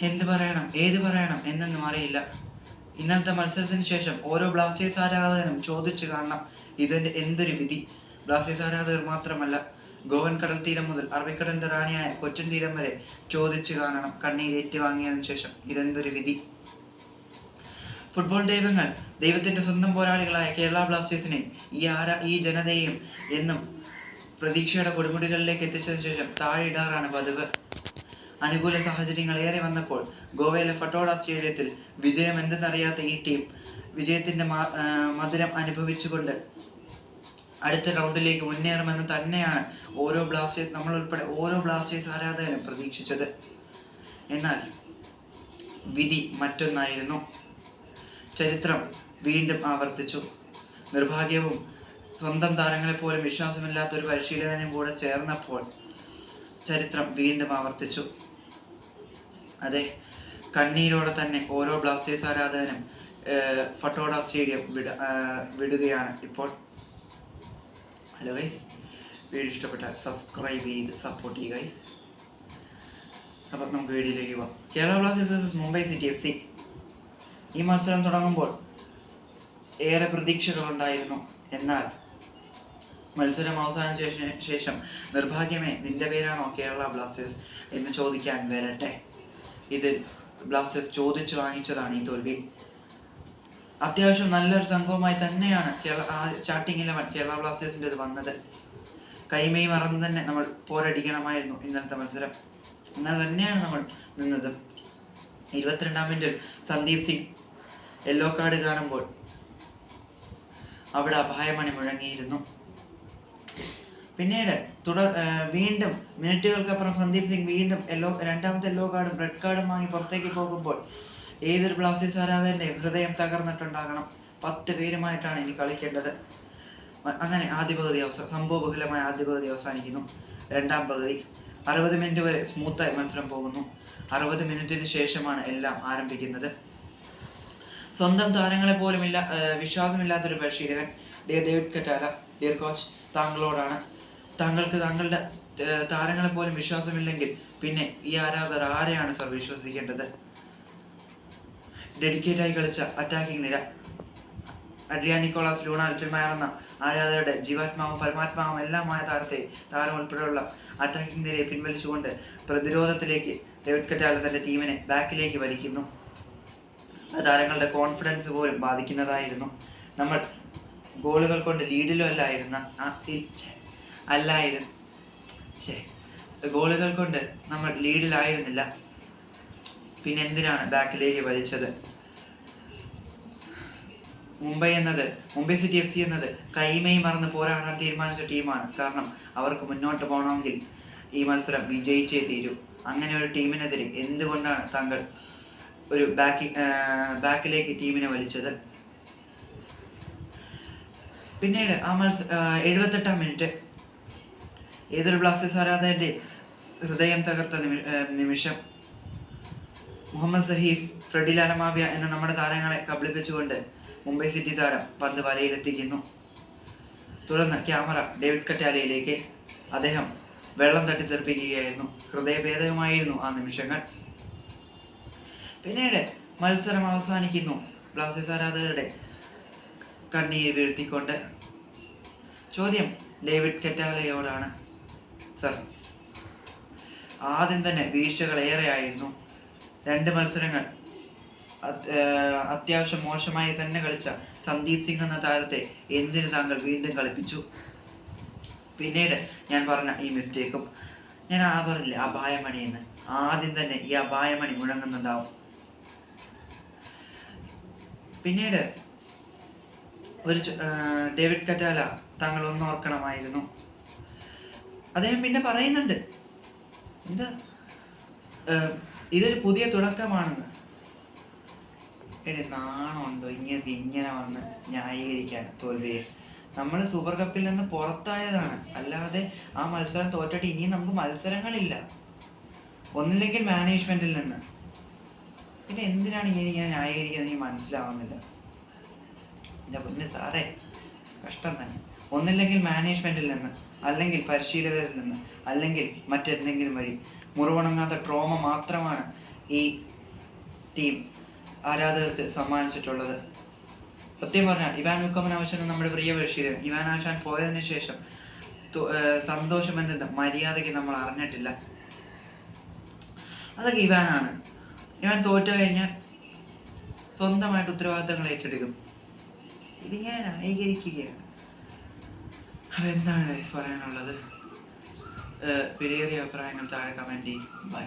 എന്ത് പറയണം? ഏത് പറയണം? എന്നൊന്നും അറിയില്ല. ഇന്നത്തെ മത്സരത്തിന് ശേഷം ഓരോ ബ്ലാസ്റ്റേഴ്സ് ആരാധകനും ചോദിച്ചു കാണണം ഇതിന്റെ എന്തൊരു വിധി. ബ്ലാസ്റ്റേഴ്സ് ആരാധകർ മാത്രമല്ല ഗോവൻ കടൽ തീരം മുതൽ അറബിക്കടലിന്റെ റാണിയായ കൊച്ചിൻ തീരം വരെ ചോദിച്ചു കാണണം കണ്ണീർ ഏറ്റുവാങ്ങിയതിനു ശേഷം ഇതെന്തൊരു വിധി. ഫുട്ബോൾ ദൈവങ്ങൾ ദൈവത്തിന്റെ സ്വന്തം പോരാളികളായ കേരള ബ്ലാസ്റ്റേഴ്സിനെ ഈ ആരാ ഈ ജനതയെയും എന്നും പ്രതീക്ഷയുടെ കൊടുമുടികളിലേക്ക് എത്തിച്ചതിനു ശേഷം താഴെ ഇടാറാണ് പതിവ്. അനുകൂല സാഹചര്യങ്ങൾ ഏറെ വന്നപ്പോൾ ഗോവയിലെ ഫട്ടോള സ്റ്റേഡിയത്തിൽ വിജയം എന്തെന്നറിയാത്ത ഈ ടീം വിജയത്തിന്റെ മധുരം അനുഭവിച്ചുകൊണ്ട് അടുത്ത റൗണ്ടിലേക്ക് മുന്നേറുമെന്ന് തന്നെയാണ് ഓരോ ബ്ലാസ്റ്റേഴ്സ് നമ്മൾ ഉൾപ്പെടെ ഓരോ ബ്ലാസ്റ്റേഴ്സ് ആരാധകരും പ്രതീക്ഷിച്ചത്. എന്നാൽ വിധി മറ്റൊന്നായിരുന്നു. ചരിത്രം വീണ്ടും ആവർത്തിച്ചു. നിർഭാഗ്യവും സ്വന്തം താരങ്ങളെ പോലും വിശ്വാസമില്ലാത്ത ഒരു പരിശീലകനും കൂടെ ചേർന്നപ്പോൾ ചരിത്രം വീണ്ടും ആവർത്തിച്ചു. അതെ കണ്ണീരോടെ തന്നെ ഓരോ ബ്ലാസ്റ്റേഴ്സ് ആരാധകനും ഫട്ടോഡ സ്റ്റേഡിയം വിട വിടുകയാണ്. ഇപ്പോൾ ഹലോ ഗൈസ് വീഡിയോ ഇഷ്ടപ്പെട്ടാൽ സബ്സ്ക്രൈബ് ചെയ്ത് സപ്പോർട്ട് ചെയ്യുക ഗൈസ് അപ്പം നമുക്ക് വീഡിയോയിലേക്ക് പോകാം Kerala Blasters versus Mumbai City F C ഈ മത്സരം തുടങ്ങുമ്പോൾ ഏറെ പ്രതീക്ഷകളുണ്ടായിരുന്നു. എന്നാൽ മത്സരം അവസാന ശേഷം നിർഭാഗ്യമേ നിന്റെ പേരാണോ കേരള ബ്ലാസ്റ്റേഴ്സ് എന്ന് ചോദിക്കാൻ വരട്ടെ. ഇത് ബ്ലാസ്റ്റേഴ്സ് ചോദിച്ചു വാങ്ങിച്ചതാണ് ഈ തോൽവി. അത്യാവശ്യം നല്ലൊരു സംഘവുമായി തന്നെയാണ് കേരള സ്റ്റാർട്ടിംഗ് ഇലവൻ കേരള വന്നത്. കൈമേ മറന്ന് തന്നെ നമ്മൾ പോരടിക്കണമായിരുന്നു ഇന്നലത്തെ മത്സരം. അങ്ങനെ തന്നെയാണ് നമ്മൾ നിന്നത്. ഇരുപത്തിരണ്ടാം മിനിറ്റിൽ സന്ദീപ് സിംഗ് യെല്ലോ കാർഡ് കാണുമ്പോൾ അവിടെ അപായമണി മുഴങ്ങിയിരുന്നു. പിന്നീട് തുടർ വീണ്ടും മിനിറ്റുകൾക്കപ്പുറം സന്ദീപ് സിംഗ് വീണ്ടും യെല്ലോ രണ്ടാമത്തെ യെല്ലോ കാർഡും റെഡ് കാർഡും വാങ്ങി പുറത്തേക്ക് പോകുമ്പോൾ ഏതൊരു ബ്ലാസ്റ്റേഴ്സ് ആരാധകന്റെ ഹൃദയം തകർന്നിട്ടുണ്ടാകണം. പത്ത് പേരുമായിട്ടാണ് ഇനി കളിക്കേണ്ടത്. അങ്ങനെ ആദ്യ പകുതി അവസാന സംഭവബഹുലമായ ആദ്യ പകുതി അവസാനിക്കുന്നു. രണ്ടാം പകുതി അറുപത് മിനിറ്റ് വരെ സ്മൂത്തായി മത്സരം പോകുന്നു. അറുപത് മിനിറ്റിന് ശേഷമാണ് എല്ലാം ആരംഭിക്കുന്നത്. സ്വന്തം താരങ്ങളെ പോലും ഇല്ല ആ, വിശ്വാസമില്ലാത്തൊരു പരിശീലകൻ ഡേവിഡ് കറ്റാല ഡിയർ കോച്ച് താങ്കളോടാണ്. താങ്കൾക്ക് താങ്കളുടെ താരങ്ങളെ പോലും വിശ്വാസമില്ലെങ്കിൽ പിന്നെ ഈ ആരാധകർ ആരെയാണ് സർ വിശ്വസിക്കേണ്ടത്? ഡെഡിക്കേറ്റ് ആയി കളിച്ച അറ്റാക്കിംഗ് നിര. അഡ്രിയാൻ നിക്കോളാസ് ലൂണ എന്ന ആരാധകരുടെ ജീവാത്മാവും പരമാത്മാവും എല്ലാമായ താരത്തെ താരം ഉൾപ്പെടെയുള്ള അറ്റാക്കിംഗ് നിരയെ പിൻവലിച്ചുകൊണ്ട് പ്രതിരോധത്തിലേക്ക് ഡേവിഡ് കറ്റാല തന്റെ ടീമിനെ ബാക്കിലേക്ക് വലിക്കുന്നു. താരങ്ങളുടെ കോൺഫിഡൻസ് പോലും ബാധിക്കുന്നതായിരുന്നു. നമ്മൾ ഗോളുകൾ കൊണ്ട് ലീഡിലും അല്ലായിരുന്ന അല്ലായിരുന്നു. ശേ ഗോളുകൾ കൊണ്ട് നമ്മൾ ലീഡിലായിരുന്നില്ല. പിന്നെ എന്തിനാണ് ബാക്കിലേക്ക് വലിച്ചത്? മുംബൈ എന്നത് മുംബൈ സിറ്റി എഫ് സി എന്നത് കൈമൈ മറന്ന് പോരാടാൻ തീരുമാനിച്ച ടീമാണ്. കാരണം അവർക്ക് മുന്നോട്ട് പോകണമെങ്കിൽ ഈ മത്സരം വിജയിച്ചേ തീരൂ. അങ്ങനെ ഒരു ടീമിനെതിരെ എന്തുകൊണ്ടാണ് താങ്കൾ ഒരു ബാക്കി ബാക്കിലേക്ക് ടീമിനെ വലിച്ചത്? പിന്നീട് ആ മത്സ എഴുപത്തെട്ടാം മിനിറ്റ്. ഏതൊരു ബ്ലാസ്റ്റേഴ്സ് ആരാധകന്റെ ഹൃദയം തകർത്ത നിമിഷം. മുഹമ്മദ് സഹീഫ് ഫ്രെഡി ലാലമാവിയ എന്ന നമ്മുടെ താരങ്ങളെ കബളിപ്പിച്ചുകൊണ്ട് മുംബൈ സിറ്റി താരം പന്ത് വലയിലെത്തിക്കുന്നു. തുടർന്ന് ക്യാമറ ഡേവിഡ് കറ്റാലയിലേക്ക്. അദ്ദേഹം വെള്ളം തട്ടിത്തെറിപ്പിക്കുകയായിരുന്നു ഹൃദയഭേദകമായിരുന്നു ആ നിമിഷങ്ങൾ. പിന്നീട് മത്സരം അവസാനിക്കുന്നു. ബ്ലാസ്റ്റേഴ്സ് ആരാധകരുടെ കണ്ണീര് വീഴ്ത്തിക്കൊണ്ട് ചോദ്യം ഡേവിഡ് കെറ്റാലയോടാണ് സർ. ആദ്യം തന്നെ വീഴ്ചകൾ ഏറെയായിരുന്നു രണ്ട് മത്സരങ്ങൾ അത്- അത്യാവശ്യം മോശമായി തന്നെ കളിച്ച സന്ദീപ് സിംഗ് എന്ന താരത്തെ എന്തിനു താങ്കൾ വീണ്ടും കളിപ്പിച്ചു? പിന്നീട് ഞാൻ പറഞ്ഞ ഈ മിസ്റ്റേക്കും ഞാൻ ആ പറഞ്ഞില്ലേ അപായമണി എന്ന് ആദ്യം തന്നെ ഈ അപായമണി മുഴങ്ങുന്നുണ്ടാവും. പിന്നീട് ഒരു ഡേവിഡ് കറ്റാല താങ്കൾ ഒന്ന് ഓർക്കണമായിരുന്നു. അദ്ദേഹം പിന്നെ പറയുന്നുണ്ട് എന്താ ഇതൊരു പുതിയ തുടക്കമാണെന്ന്. എടി നാണമുണ്ടോ ഇങ്ങനെ ഇങ്ങനെ വന്ന് ന്യായീകരിക്കാൻ തോൽവിയെ നമ്മൾ സൂപ്പർ കപ്പിൽ നിന്ന് പുറത്തായതാണ്. അല്ലാതെ ആ മത്സരം തോറ്റിട്ട് ഇനിയും നമുക്ക് മത്സരങ്ങളില്ല. ഒന്നില്ലെങ്കിൽ മാനേജ്മെന്റിൽ നിന്ന്. പിന്നെ എന്തിനാണ് ഇങ്ങനെ ഞാൻ ന്യായീകരിക്കുന്നത് എനിക്ക് മനസ്സിലാവുന്നില്ല? എന്റെ പൊന്ന് സാറേ കഷ്ടം തന്നെ. ഒന്നില്ലെങ്കിൽ മാനേജ്മെന്റിൽ നിന്ന് അല്ലെങ്കിൽ പരിശീലകരിൽ നിന്ന് അല്ലെങ്കിൽ മറ്റെന്തെങ്കിലും വഴി. മുറിവുണങ്ങാത്ത ട്രോമ മാത്രമാണ് ഈ ടീം ആരാധകർക്ക് സമ്മാനിച്ചിട്ടുള്ളത്. സത്യം പറഞ്ഞാൽ ഇവാൻ മുക്കമനാവശ്യം നമ്മുടെ പ്രിയ പരിശീലകൻ ഇവാൻ ആശാൻ പോയതിനു ശേഷം സന്തോഷം എന്തെന്ന് മര്യാദയ്ക്ക് നമ്മൾ അറിഞ്ഞിട്ടില്ല. അതൊക്കെ ഇവാനാണ്. ഇവാൻ തോറ്റു കഴിഞ്ഞാൽ സ്വന്തമായിട്ട് ഉത്തരവാദിത്തങ്ങൾ ഏറ്റെടുക്കും. ഇതിങ്ങനെ ന്യായീകരിക്കുകയാണ്. അപ്പോൾ എന്താണ് ഗൈസ് പറയാനുള്ളത്? വിലയേറിയ അഭിപ്രായങ്ങൾ താഴെ കമന്റ് ചെയ്യും. ബൈ.